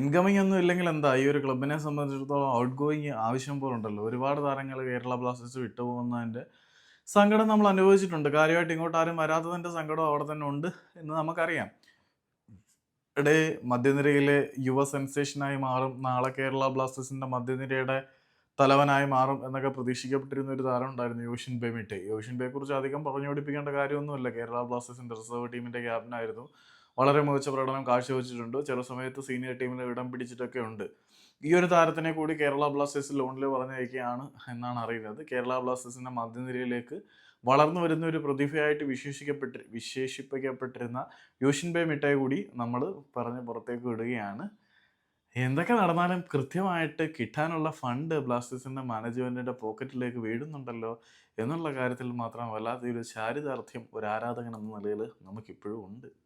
Incoming ഒന്നും ഇല്ലെങ്കിൽ എന്താ ഈ ഒരു ക്ലബിനെ സംബന്ധിച്ചിടത്തോളം ഔട്ട് ഗോയിങ് ആവശ്യം പോലെ ഉണ്ടല്ലോ ഒരുപാട് താരങ്ങൾ കേരള ബ്ലാസ്റ്റേഴ്സ് വിട്ടുപോകുന്നതിന്റെ സങ്കടം നമ്മൾ അനുഭവിച്ചിട്ടുണ്ട്. കാര്യമായിട്ട് ഇങ്ങോട്ട് ആരും വരാത്തതിന്റെ സങ്കടം അവിടെ തന്നെ ഉണ്ട് എന്ന് നമുക്കറിയാം. ഇടെ മധ്യനിരയിലെ യുവ സെൻസേഷനായി മാറും. നാളെ കേരള ബ്ലാസ്റ്റേഴ്സിന്റെ മധ്യനിരയുടെ തലവനായി മാറും എന്നൊക്കെ പ്രതീക്ഷിക്കപ്പെട്ടിരുന്ന ഒരു താരം ഉണ്ടായിരുന്നു യോഷിൻ ബേമിട്ടെ. യോഷിൻ ബെയെ കുറിച്ച് അധികം പറഞ്ഞു പഠിപ്പിക്കേണ്ട കാര്യമൊന്നുമില്ല. കേരള ബ്ലാസ്റ്റേഴ്സിന്റെ റിസർവ് ടീമിന്റെ ക്യാപ്റ്റനായിരുന്നു വളരെ മികച്ച പ്രകടനം കാഴ്ചവെച്ചിട്ടുണ്ട്. ചില സമയത്ത് സീനിയർ ടീമിൽ ഇടം പിടിച്ചിട്ടൊക്കെ ഉണ്ട്. ഈ ഒരു താരത്തിനെ കൂടി കേരള ബ്ലാസ്റ്റേഴ്സ് ലോണിൽ പറഞ്ഞയക്കുകയാണ് എന്നാണ് അറിയുന്നത്. കേരള ബ്ലാസ്റ്റേഴ്സിന്റെ മധ്യനിരയിലേക്ക് വളർന്നു വരുന്ന ഒരു പ്രതിഭയായിട്ട് വിശേഷിക്കപ്പെട്ട് വിശേഷിപ്പിക്കപ്പെട്ടിരുന്ന യോഷിൻ ബേ മിഠായി കൂടി നമ്മൾ പറഞ്ഞ് പുറത്തേക്ക് വിടുകയാണ്. എന്തൊക്കെ നടന്നാലും കൃത്യമായിട്ട് കിട്ടാനുള്ള ഫണ്ട് ബ്ലാസ്റ്റേഴ്സിന്റെ മാനേജ്മെന്റിന്റെ പോക്കറ്റിലേക്ക് വീഴുന്നുണ്ടല്ലോ എന്നുള്ള കാര്യത്തിൽ മാത്രം വല്ലാത്തൊരു ചാരിതാർത്ഥ്യം ഒരു ആരാധകൻ എന്ന നിലയിൽ നമുക്കിപ്പോഴും ഉണ്ട്.